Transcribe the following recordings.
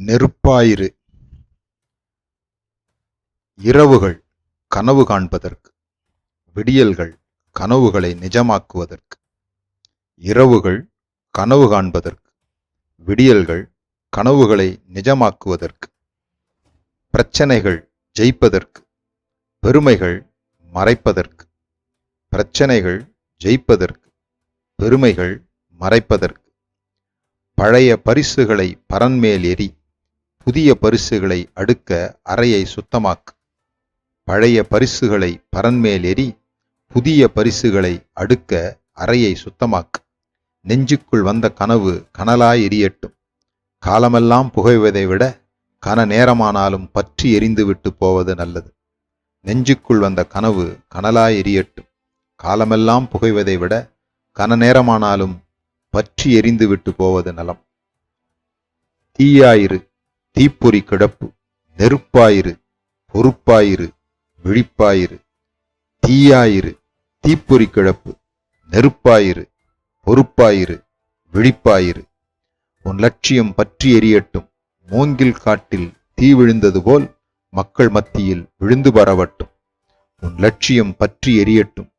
நெருப்பாயிரு. இரவுகள் கனவு காண்பதற்கு விடியல்கள் கனவுகளை நிஜமாக்குவதற்கு இரவுகள் கனவு காண்பதற்கு விடியல்கள் கனவுகளை நிஜமாக்குவதற்கு பிரச்சனைகள் ஜெயிப்பதற்கு பெருமைகள் மறைப்பதற்கு பிரச்சனைகள் ஜெயிப்பதற்கு பெருமைகள் மறைப்பதற்கு பழைய பரிசுகளை பரன்மேல் எரி புதிய பரிசுகளை அடுக்க அறையை சுத்தமாக்கு பழைய பரிசுகளை பரன்மேல் எறி புதிய பரிசுகளை அடுக்க அறையை சுத்தமாக்கு நெஞ்சுக்குள் வந்த கனவு கனலாய் எரியட்டும். காலமெல்லாம் புகைவதை விட கன நேரமானாலும் பற்றி எரிந்துவிட்டு போவது நல்லது. நெஞ்சுக்குள் வந்த கனவு கனலாய் எரியட்டும். காலமெல்லாம் புகைவதை விட கன நேரமானாலும் பற்றி எரிந்துவிட்டு போவது நலம். தீயாயிரு. தீப்பொறி கிடப்பு. நெருப்பாயிரு பொறுப்பாயிரு விழிப்பாயிரு. தீயாயிரு தீப்பொறி கிடப்பு. நெருப்பாயிரு பொறுப்பாயிரு விழிப்பாயிரு. உன் லட்சியம் பற்றி எரியட்டும். மூங்கில் காட்டில் தீ விழுந்தது போல் மக்கள் மத்தியில் விழுந்து பரவட்டும். உன் லட்சியம் பற்றி எரியட்டும்.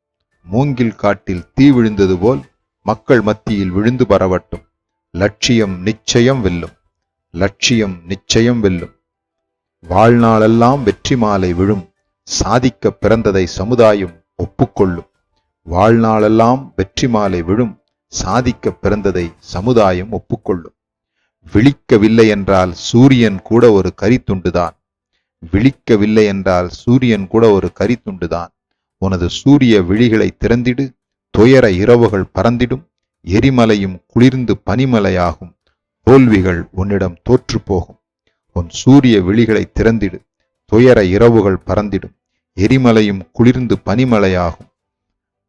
மூங்கில் காட்டில் தீ விழுந்தது போல் மக்கள் மத்தியில் விழுந்து பரவட்டும். லட்சியம் நிச்சயம் வெல்லும். லட்சியம் நிச்சயம் வெல்லும். வாழ்நாளெல்லாம் வெற்றி மாலை விழும் சாதிக்க பிறந்ததை சமுதாயம் ஒப்புக்கொள்ளும். வாழ்நாளெல்லாம் வெற்றி மாலை விழும் சாதிக்க பிறந்ததை சமுதாயம் ஒப்புக்கொள்ளும். விழிக்கவில்லை என்றால் சூரியன் கூட ஒரு கரித்துண்டுதான். விழிக்கவில்லை என்றால் சூரியன் கூட ஒரு கரித்துண்டுதான். உனது சூரிய விழிகளை திறந்திடு துயர இரவுகள் பறந்திடும் எரிமலையும் குளிர்ந்து பனிமலையாகும். தோல்விகள் உன்னிடம் தோற்று போகும் உன் சூரிய விழிகளை திறந்திடு. துயர இரவுகள் பறந்திடும். எரிமலையும் குளிர்ந்து பனிமலையாகும்.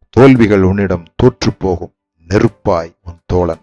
தோல்விகள் உன்னிடம் தோற்று போகும் நெருப்பாய் உன் தோழன்.